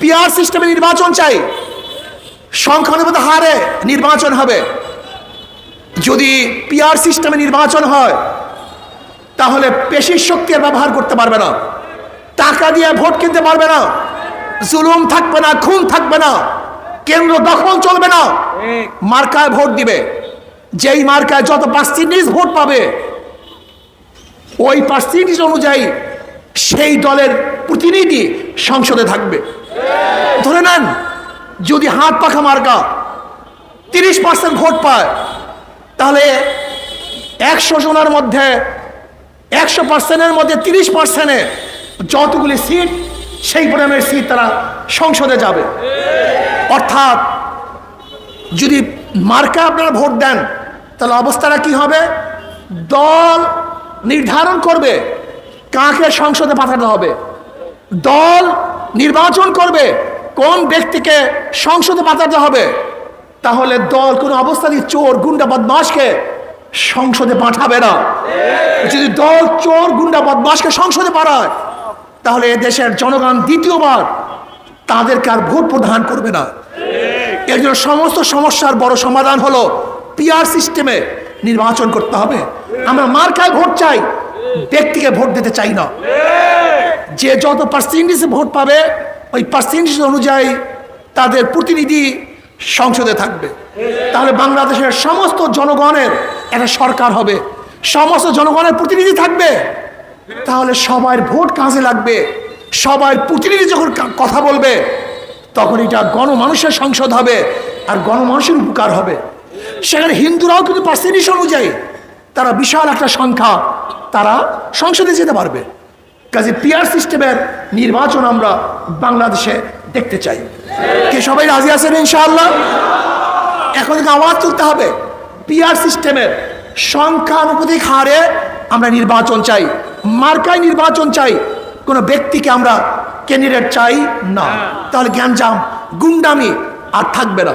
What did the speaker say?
Peer সিস্টেমে নির্বাচন চাই। সংখ্যানুপাতে হারে নির্বাচন হবে। যদি পিয়ার সিস্টেমে নির্বাচন হয়, তাহলে পেশির শক্তি আর ব্যবহার করতে পারবে না। টাকা দিয়ে ভোট কিনতে পারবে না। জুলুম থাকবে না, খুন থাকবে না। কেন্দ্র দখল চলবে না। মার্কায় ভোট দিবে। যেই মার্কায় যত পার্সেন্টেজ ভোট পাবে, ওই পার্সেন্টেজ অনুযায়ী সেই দলের প্রতিনিধি সংসদে থাকবে। ধরে নেন, যদি হাত পাখা মার্কা তিরিশ পার্সেন্ট ভোট পায়, তাহলে একশো জনের মধ্যে, একশো পার্সেন্টের মধ্যে তিরিশ পার্সেন্টে যতগুলি সিট, সেই পরিমাণের সিট তারা সংসদে যাবে। অর্থাৎ যদি মার্কা আপনারা ভোট দেন, তাহলে অবস্থাটা কি হবে? দল নির্ধারণ করবে কাকে সংসদে পাঠাতে হবে। দল নির্বাচন করবে, কোন ব্যক্তিকে সংসদে পাঠাতে হবে, তাহলে দল কোনো অবস্থাতেই চোর, গুন্ডা বদমাসকে সংসদে পাঠাবে না। যদি দল চোর, গুন্ডা বদমাসকে সংসদে পাঠায়, তাহলে দেশের জনগণ দ্বিতীয়বার তাদেরকে আর ভোট প্রদান করবে না। এর জন্য সমস্ত সমস্যার বড় সমাধান হলো পিআর সিস্টেমে নির্বাচন করতে হবে। আমরা মার্কায় ভোট চাই, ব্যক্তিকে ভোট দিতে চাই না। যে যত পার্সেন্টেজে ভোট পাবে, ওই পার্সেন্টেজ অনুযায়ী তাদের প্রতিনিধি সংসদে থাকবে। তাহলে বাংলাদেশের সমস্ত জনগণের একটা সরকার হবে। সমস্ত জনগণের প্রতিনিধি থাকবে। তাহলে সবার ভোট কাজে লাগবে। সবার প্রতিনিধি যখন কথা বলবে, তখন এটা গণমানুষের সংসদ হবে আর গণমানুষের উপকার হবে। সেখানে হিন্দুরাও কিন্তু পার্সেন্টেজ অনুযায়ী তারা বিশাল একটা সংখ্যা তারা সংসদে যেতে পারবে। কাজে পিয়ার সিস্টেমের নির্বাচন আমরা বাংলাদেশে দেখতে চাই। কে সবাই রাজি আছেন ইনশাআল্লাহ? এখন আওয়াজ তুলতে হবে। পিয়ার সিস্টেমের সংখ্যানুপাতিক হারে আমরা নির্বাচন চাই। মার্কায় নির্বাচন চাই। কোনো ব্যক্তিকে আমরা ক্যান্ডিডেট চাই না। তাহলে জ্ঞানজাম গুন্ডামি আর থাকবে না।